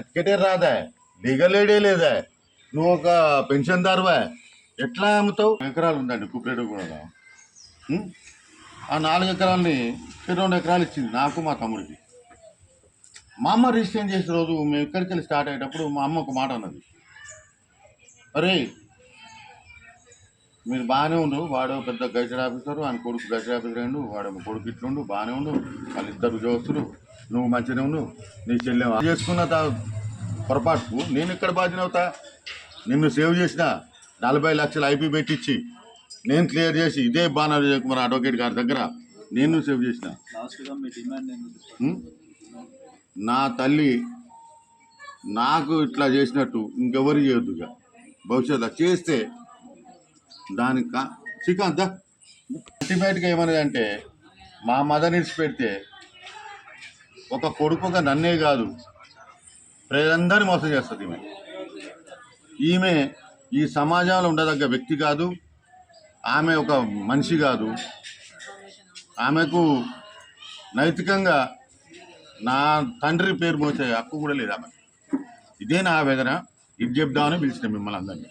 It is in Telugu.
సర్టిఫికేటే రాదా? లీగల్ లేదా? నువ్వు ఒక పెన్షన్దారువా? ఎట్లా అమ్ముతావు? ఎకరాలు ఉందండి కుప్పేట కూడా? ఆ నాలుగు ఎకరాలని రెండు ఎకరాలు ఇచ్చింది నాకు మా తమ్ముడికి. మా అమ్మ రిజిస్ట్రేషన్ చేసిన రోజు మేము ఇక్కడికి వెళ్ళి స్టార్ట్ అయ్యేటప్పుడు మా అమ్మ ఒక మాట అన్నది. అరే మీరు బాగానే ఉండు వాడు పెద్ద గజెట్ ఆఫీసర్ ఆయన కొడుకు గజెట్ ఆఫీసర్ అయ్యిండు వాడు కొడుకు ఇట్లుండు బాగానే ఉండు వాళ్ళిద్దరు ఉద్యోగస్తులు నువ్వు మంచిగా ఉండు నీ చెల్లె చేసుకున్న తా- పొరపాటుకు నేను ఇక్కడ బాధ్యత అవుతా? నిన్ను సేవ్ చేసిన నలభై లక్షలు ఐపీ పెట్టించి నేను క్లియర్ చేసి ఇదే బాణ విజయ్ కుమార్ అడ్వకేట్ గారి దగ్గర. నేను సేవ్ చేసిన? నా తల్లి నాకు ఇట్లా చేసినట్టు ఇంకెవరు చేయొద్దు ఇక. భవిష్యత్తులో చేస్తే దానికి శ్రీకాంత్ అల్టిమేట్గా ఏమన్నది అంటే మా మదర్ పెడితే ఒక కొడుకుగా నన్నే కాదు ప్రజలందరినీ మోసం చేస్తుంది ఈమె. ఈమె ఈ సమాజంలో ఉండదగ్గ వ్యక్తి కాదు ఆమె ఒక మనిషి కాదు. ఆమెకు నైతికంగా నా తండ్రి పేరు మోసే హక్కు కూడా లేదు ఆమె ఇదే నా ఆవేదన. ఇది చెప్దామని పిలిచిన మిమ్మల్ని అందరినీ.